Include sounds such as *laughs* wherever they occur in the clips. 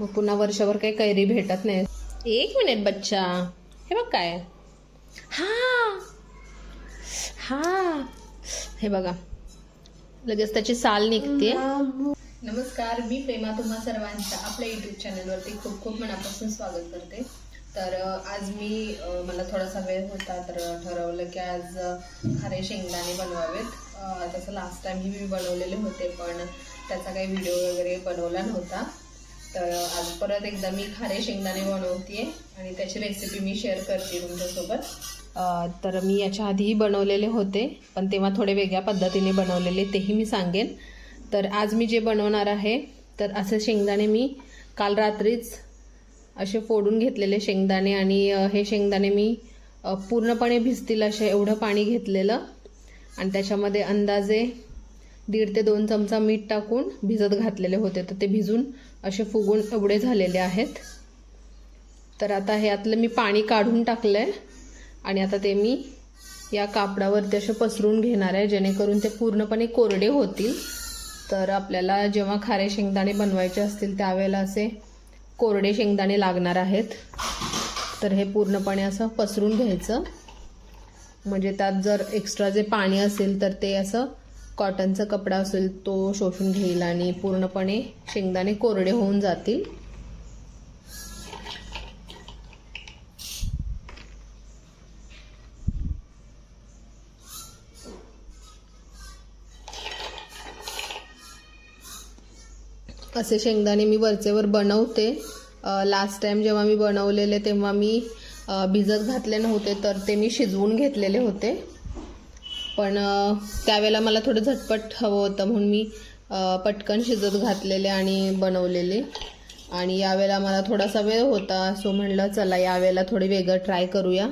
मग पुन्हा वर्षभर काही कैरी भेटत नाही. एक मिनिट बच्चा. हे बघ काय. हा. हा. हे बघा. लगेच त्याची साल निघते. नमस्कार मी प्रेमा तुम्हा सर्वांचं आपल्या युट्यूब चॅनलवरती खूप खूप मनापासून स्वागत करते. तर आज मी मला थोडासा वेळ होता तर ठरवलं की आज खरे खारे शेंगदाणे बनवावेत. तसं लास्ट टाइम मी बनवलेले होते पण त्याचा काही व्हिडिओ वगैरे बनवला नव्हता. तर आज परत एकदा मी खारे शेंगदाणे बनवते आणि त्याची रेसिपी मी शेअर करते तुमच्यासोबत. तर मी याच्या आधीही बनवलेले होते पण तेव्हा थोडे वेगळ्या पद्धतीने बनवलेले तेही मी सांगेन. तर आज मी जे बनवणार आहे तर असे शेंगदाणे मी काल रात्रीच असे फोडून घेतलेले शेंगदाणे आणि हे शेंगदाणे मी पूर्णपणे भिजतील असे एवढं पाणी घेतलेलं. आणि त्याच्यामध्ये अंदाजे दीड ते दोन चमचा मीठ टाकून भिजत घातलेले होते. तर ते भिजून असे फुगून एवढे झालेले आहेत. तर आता हे आतलं मी पाणी काढून टाकलं आहे आणि आता ते मी या कापडावरती असे पसरून घेणार आहे जेणेकरून ते पूर्णपणे कोरडे होतील. तर आपल्याला जेव्हा खारे शेंगदाणे बनवायचे असतील त्यावेळेला असे कोरडे शेंगदाणे लागणार आहेत. तर हे पूर्णपणे असं पसरून घ्यायचं. म्हणजे त्यात जर एक्स्ट्रा जे पाणी असेल तर ते असं कॉटनचा कपडा असेल तो शोषून घेईल आणि पूर्णपणे शेंगदाणे कोरडे होऊन जातील. असे शेंगदाणे मी वरचेवर बनवते. लास्ट टाइम जेव्हा मी बनवलेले तेव्हा मी भिजत घातले नव्हते तर ते मी शिजवून घेतलेले होते. पण त्यावेळेला मला थोडं झटपट हवं होतं म्हणून मी पटकन शिजत घातलेले आणि बनवलेले. आणि यावेळेला मला थोडासा वेळ होता सो म्हणलं चला यावेळेला थोडी वेगळं ट्राय करूया.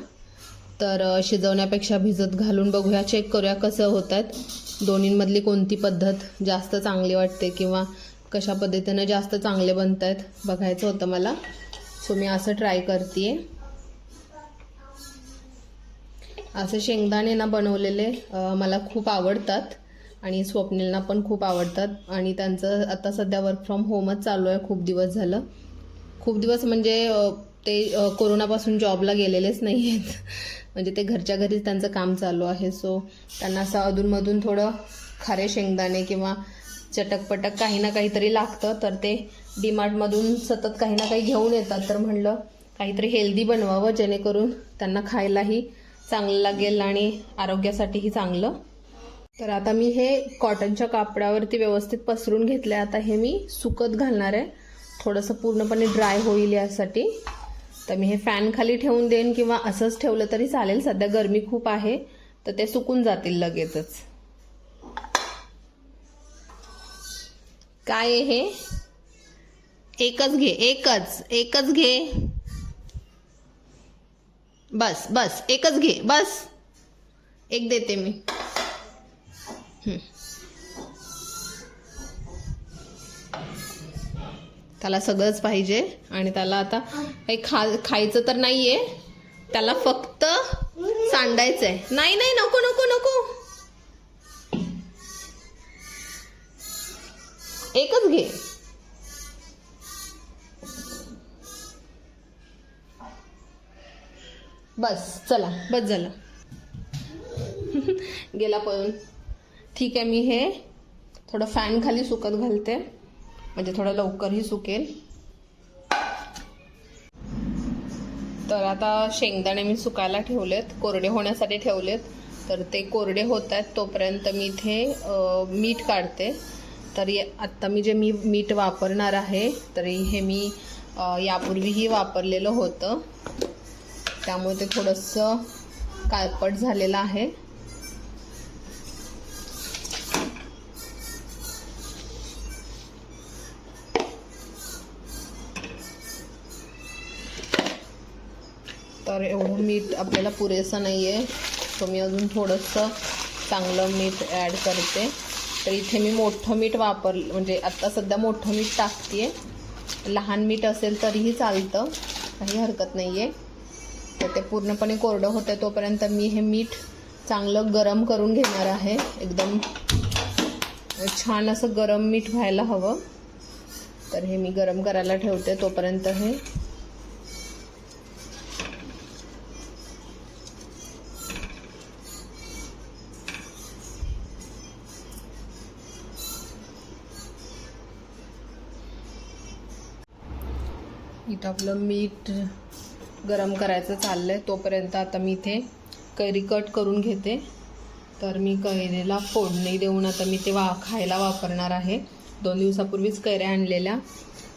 तर शिजवण्यापेक्षा भिजत घालून बघूया चेक करूया कसं होत आहेत दोन्हींमधली कोणती पद्धत जास्त चांगली वाटते किंवा कशा पद्धतीनं जास्त चांगले बनत आहेत बघायचं होतं मला. सो मी असं ट्राय करते असे शेंगदाणे ना बनवलेले मला खूप आवडतात आणि स्वप्नीलना पण खूप आवडतात. आणि त्यांचं आता सध्या वर्क फ्रॉम होमच चालू आहे खूप दिवस झालं. खूप दिवस म्हणजे ते कोरोनापासून जॉबला गेलेलेच नाही आहेत *laughs* म्हणजे ते घरच्या घरीच त्यांचं काम चालू आहे. सो त्यांना असं अधूनमधून थोडं खारे शेंगदाणे किंवा चटकपटक काही ना काहीतरी लागतं. तर ते डीमार्टमधून सतत काही ना काही घेऊन येतात. तर म्हणलं काहीतरी हेल्दी बनवावं जेणेकरून त्यांना खायलाही चांगलं लागेल आणि आरोग्यासाठीही चांगलं. तर आता मी हे कॉटनच्या कापडावरती व्यवस्थित पसरून घेतलं आता हे मी सुकत घालणार आहे. थोडंसं पूर्णपणे ड्राय होईल यासाठी. तर मी हे फॅन खाली ठेवून देईन किंवा असंच ठेवलं तरी चालेल. सध्या गरमी खूप आहे तर ते सुकून जातील लगेचच. काय हे? एकच घे एकच एकच घे. बस बस एकच घे बस. एक देते मी. त्याला सगळंच पाहिजे आणि त्याला आता काही खा खायचं तर नाहीये. त्याला फक्त सांडायचंय. नाही नाही नको नको नको. एकच घे. बस चला बस झालं. *laughs* गेला पळून. ठीक आहे मी हे थोडं फॅन खाली सुकत घालते. म्हणजे थोडं लवकरही सुकेल. तर आता शेंगदाणे मी सुकायला ठेवलेत. कोरडे होण्यासाठी ठेवलेत. तर ते कोरडे होत आहेत तोपर्यंत मी इथे मीठ काढते. तर आत्ता मी जे मी मीठ वापरणार आहे तरी हे मी यापूर्वीही वापरलेलं होतं. त्यामुळे ते थोडंसं काळपट झालेलं आहे. तर एवढं मीठ आपल्याला पुरेसं नाही आहे तर मी अजून थोडंसं चांगलं मीठ ॲड करते. तर इथे मी मोठं मीठ वापर म्हणजे आत्ता सध्या मोठं मीठ टाकते लहान मीठ असेल तरीही चालतं. काही हरकत नाही आहे तर ते पूर्णपणे कोरडं होतं तोपर्यंत मी हे मीठ चांगलं गरम करून घेणार आहे. एकदम छान असं गरम मीठ व्हायला हवं. तर हे मी गरम करायला ठेवते तोपर्यंत हे. इथं आपलं मीठ गरम करायचं चाललं आहे तोपर्यंत आता मी इथे कैरी कट करून घेते. तर मी कैरीला फोडणी देऊन आता मी ते वा खायला वापरणार आहे. दोन दिवसापूर्वीच कैऱ्या आणलेल्या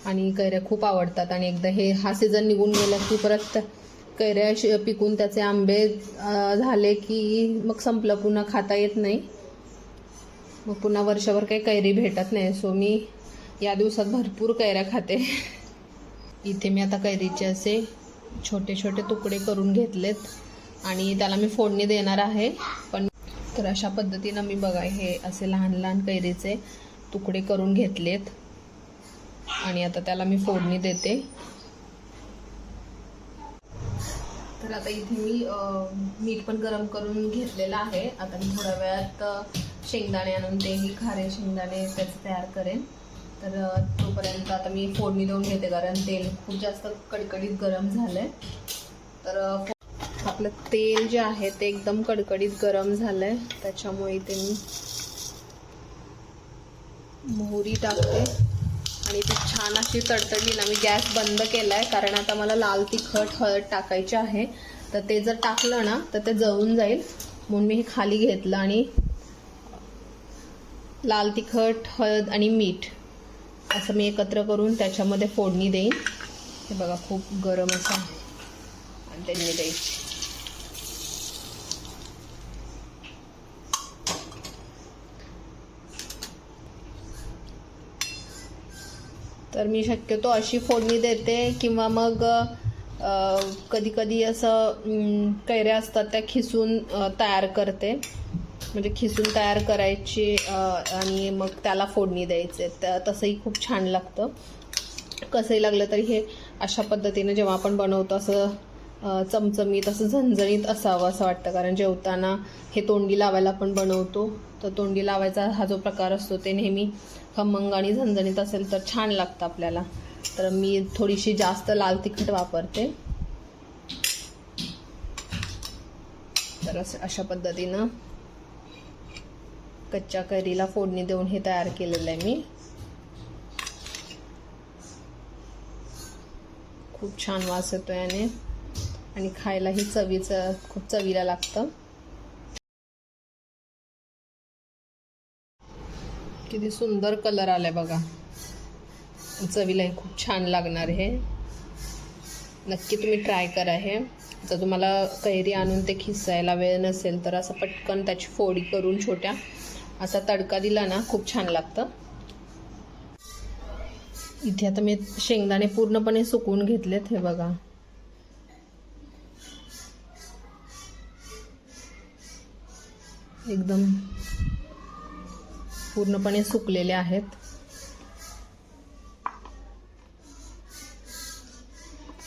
आणि कैऱ्या खूप आवडतात आणि एकदा हे हा सीझन निघून गेला की परत कैऱ्या श- पिकून त्याचे आंबे झाले की मग संपलं पुन्हा खाता येत नाही. मग पुन्हा वर्षभर काही कैरी भेटत नाही. सो मी या दिवसात भरपूर कैऱ्या खाते. *laughs* इथे मी आता कैरीचे असे छोटे छोटे तुकडे करून घेतलेत आणि त्याला मी फोडणी देणार आहे. पण तर अशा पद्धतीनं मी बघा हे असे लहान लहान कैरीचे तुकडे करून घेतलेत. आणि आता त्याला मी फोडणी देते. तर आता इथे मी मीठ पण गरम करून घेतलेलं आहे. आता मी थोड्या वेळात शेंगदाणे आणून तेही खारे शेंगदाणे त्याचं तयार करेन. तर तोपर्यंत आता मी फोडणी देऊन घेते कारण तेल खूप जास्त कडकडीत गरम झालंय. तर आपलं तेल जे आहे ते एकदम कडकडीत गरम झालंय. त्याच्यामुळे ते मी मोहरी टाकते. आणि ती छान अशी तडतडली ना मी गॅस बंद केलाय कारण आता मला लाल तिखट हळद टाकायची आहे. तर ते जर टाकलं ना तर ते जळून जाईल. म्हणून मी हे खाली घेतलं आणि लाल तिखट हळद आणि मीठ. असं मी एकत्र करून त्याच्यामध्ये फोडणी देईन. हे बघा खूप गरम असं आहे. आणि त्यांनी द्यायची तर मी शक्यतो अशी फोडणी देते किंवा मग कधी कधी असं कैऱ्या असतात त्या खिसून तयार करते. म्हणजे खिसून तयार करायची आणि मग त्याला फोडणी द्यायचे. तर तसंही खूप छान लागतं. कसंही लागलं तरी हे अशा पद्धतीने जेव्हा आपण बनवतो असं चमचमीत असं झणझणीत असावं असं वाटतं. कारण जेवताना हे तोंडी लावायला आपण बनवतो. तर तोंडी लावायचा हा जो प्रकार असतो ते नेहमी खमंग आणि झणझणीत असेल तर छान लागतं आपल्याला. तर मी थोडीशी जास्त लाल तिखट वापरते. तर असं अशा पद्धतीनं कच्च्या कैरीला फोडणी देऊन हे तयार केलेलं आहे मी. खूप छान वास येतो याने. आणि खायलाही चवीचं खूप चवीला लागतं. किती सुंदर कलर आलाय बघा. चवीलाही खूप छान लागणार हे. नक्की तुम्ही ट्राय करा हे. जर तुम्हाला कैरी आणून ते खिसायला वेळ नसेल तर असं पटकन त्याची फोडी करून छोट्या असा तडका दिला ना खूप छान लागतं. इथे आता मी शेंगदाणे पूर्णपणे सुकवून घेतलेत हे बघा. एकदम पूर्णपणे सुकलेले आहेत.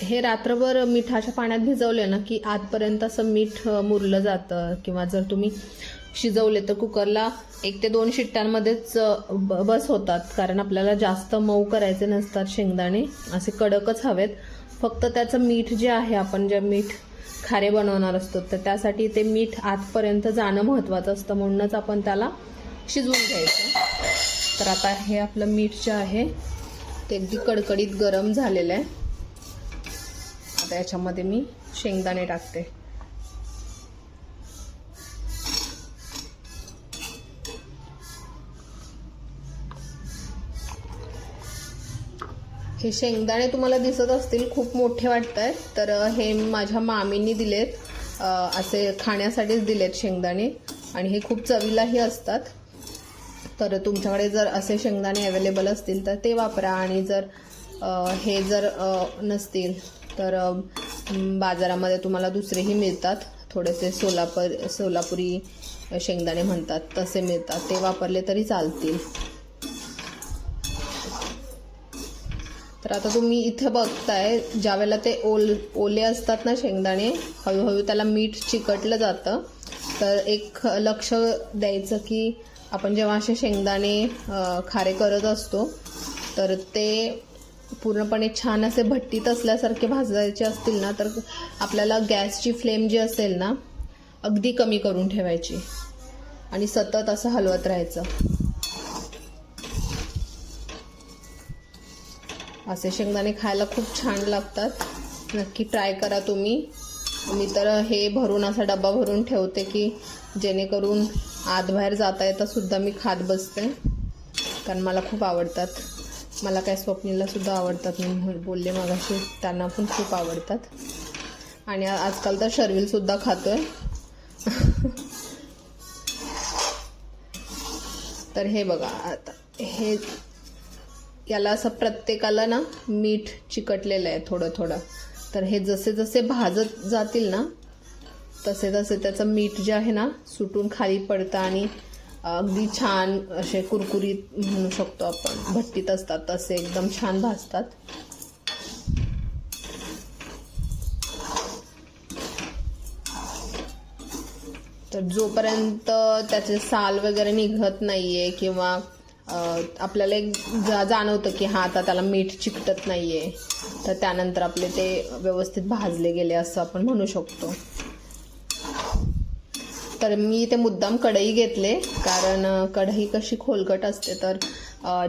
हे रात्रभर मिठाच्या पाण्यात भिजवले ना की आतपर्यंत असं मीठ मुरलं जातं किंवा जर तुम्ही शिजवले तर कुकरला एक ते दोन शिट्ट्यांमध्येच ब- बस होतात. कारण आपल्याला जास्त मऊ करायचे नसतात शेंगदाणे. असे कडकच हवेत. फक्त त्याचं मीठ जे आहे आपण जे मीठ खारे बनवणार असतो तर त्यासाठी ते मीठ आतपर्यंत जाणं महत्त्वाचं असतं. म्हणूनच आपण त्याला शिजवून घ्यायचं. तर आता हे आपलं मीठ जे आहे ते अगदी कडकडीत गरम झालेलं आहे. आता याच्यामध्ये मी शेंगदाणे टाकते. हे शेंगदाणे तुम्हाला दिसत असतील खूप मोठे वाटत आहेत तर हे माझ्या मामींनी दिलेत. असे खाण्यासाठीच दिलेत शेंगदाणे. आणि हे खूप चवीलाही असतात. तर तुमच्याकडे जर असे शेंगदाणे अवेलेबल असतील तर ते वापरा. आणि जर हे जर नसतील तर बाजारामध्ये तुम्हाला दुसरेही मिळतात. थोडेसे सोलापूर सोलापुरी शेंगदाणे म्हणतात तसे मिळतात. ते वापरले तरी चालतील. तर आता तुम्ही इथं बघताय ज्यावेळेला ते ओल ओले असतात ना शेंगदाणे हळूहळू त्याला मीठ चिकटलं जातं. तर एक लक्ष द्यायचं की आपण जेव्हा असे शेंगदाणे खारे करत असतो तर ते पूर्णपणे छान असे भट्टीत असल्यासारखे भाजायचे असतील ना तर आपल्याला गॅसची फ्लेम जी असेल ना अगदी कमी करून ठेवायची. आणि सतत असं हलवत राहायचं. असे शेंगदाणे खायला खूप छान लागतात. नक्की ट्राय करा तुम्ही. मी तर हे भरून असा डबा भरून ठेवते की जेणेकरून आत बाहेर जाता येता सुद्धा मी खात बसते. कारण मला खूप आवडतात. मला काय स्वप्नीलासुद्धा आवडतात मी बोलले मागाशी. त्यांना पण खूप आवडतात. आणि आजकाल तर शर्विलसुद्धा खातो आहे तर हे बघा आता हे याला असं प्रत्येकाला ना मीठ चिकटलेलं आहे थोडं थोडं. तर हे जसे जसे भाजत जातील ना तसे तसे त्याचं मीठ जे आहे ना सुटून खाली पडतं आणि अगदी छान असे कुरकुरीत म्हणू शकतो आपण. भट्टीत असतात तसे एकदम छान भाजतात. तर जोपर्यंत त्याचे साल वगैरे निघत नाहीये किंवा आपल्याला एक जा जाणवतं की हा आता त्याला मीठ चिकटत नाही आहे तर त्यानंतर आपले ते व्यवस्थित भाजले गेले असं आपण म्हणू शकतो. तर मी ते मुद्दाम कढई घेतले कारण कढई कशी खोलगट असते तर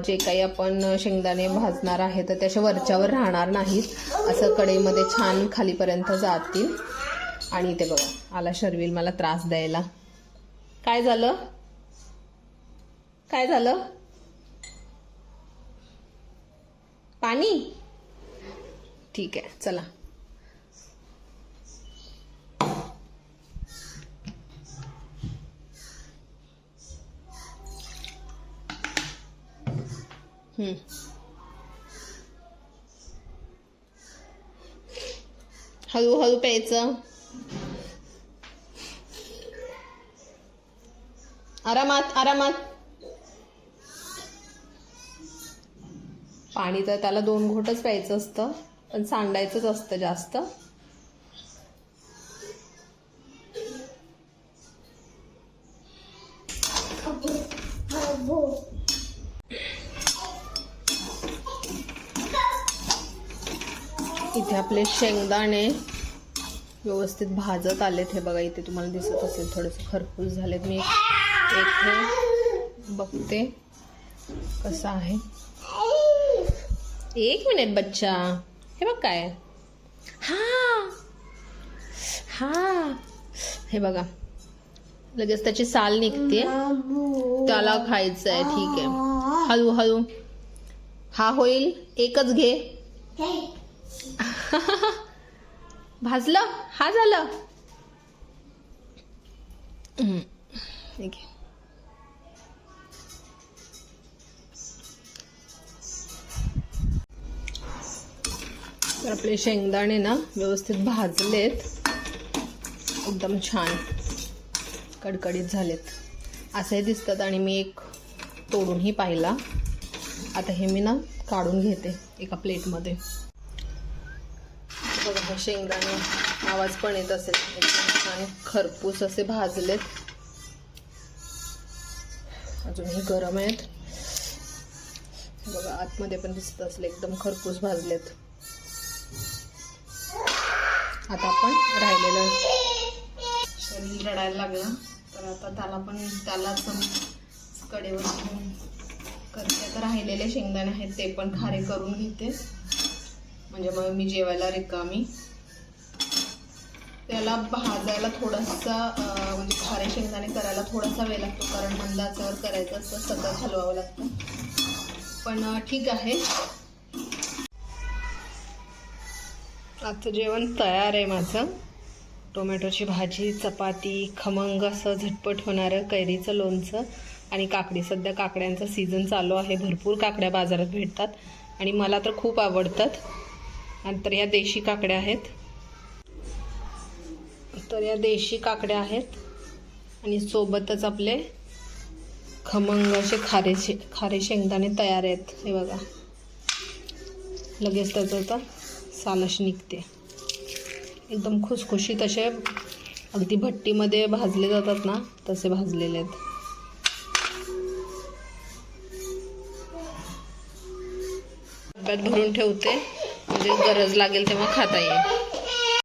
जे काही आपण शेंगदाणे भाजणार आहे तर त्याच्या वरच्यावर राहणार नाहीत. असं कढईमध्ये छान खालीपर्यंत जातील. आणि ते बघा आला शर्विल मला त्रास द्यायला. काय झालं? काय झालं? पाणी? ठीक आहे चला. हम्म. हळूहळू प्यायचं. आरामात आरामात. पाणी तर त्याला दोन घोटच प्यायचं असतं पण सांडायचंच असतं जास्त. इथे आपले शेंगदाणे व्यवस्थित भाजत आलेत हे बघा इथे तुम्हाला दिसत असेल थोडेसे खरपूस झालेत. मी एक हे बघते कसं आहे. एक मिनिट बच्चा. हे बघ काय हा. हा. हे बघा. लगेच त्याची साल निघते. त्याला खायचं आहे ठीक आहे. हळू हळू. हा होईल. एकच घे. *laughs* भाजलं? हा झालं. ठीक आहे. तर आपले शेंगदाणे ना व्यवस्थित भाजलेत. एकदम छान कडकडीत झालेत. असे दिसतात आणि मी एक तोडूनही पाहिला. आता हे मी ना काढून घेते एका प्लेटमध्ये. बघा हे शेंगदाणे आवाज पण येत असेल. एकदम छान खरपूस असे भाजलेत. अजूनही गरम आहेत. बघा आतमध्ये पण दिसत असले एकदम खरपूस भाजलेत. आता आपण राहिलेलं शरीर रडायला लागला. तर आता त्याला पण त्यालाच कडेवर घेऊन करते आता राहिलेले शेंगदाणे आहेत ते पण खारे करून घेते. म्हणजे मग मी जेवायला रिकामी. त्याला भाजायला थोडासा म्हणजे खारे शेंगदाणे करायला थोडासा वेळ लागतो कारण मंद करायचं असतं सतत हलवावं लागतं. पण ठीक आहे. आजचं जेवण तयार आहे माझं. टोमॅटोची भाजी चपाती खमंग असं झटपट होणारं कैरीचं लोणचं आणि काकडी. सध्या काकड्यांचा सीझन चालू आहे भरपूर काकड्या बाजारात भेटतात आणि मला तर खूप आवडतात. नंतर या देशी काकड्या आहेत. तर या देशी काकड्या आहेत आणि सोबतच आपले खमंग असे खारे शे खारे शेंगदाणे तयार आहेत. हे बघा. लगेच त्याचं होतं सालश निघते. एकदम खुसखुशीत असे अगदी भट्टीमध्ये भाजले जातात ना तसे भाजलेले आहेत. डब्यात भरून ठेवते. म्हणजे गरज लागेल तेव्हा खाता येईल.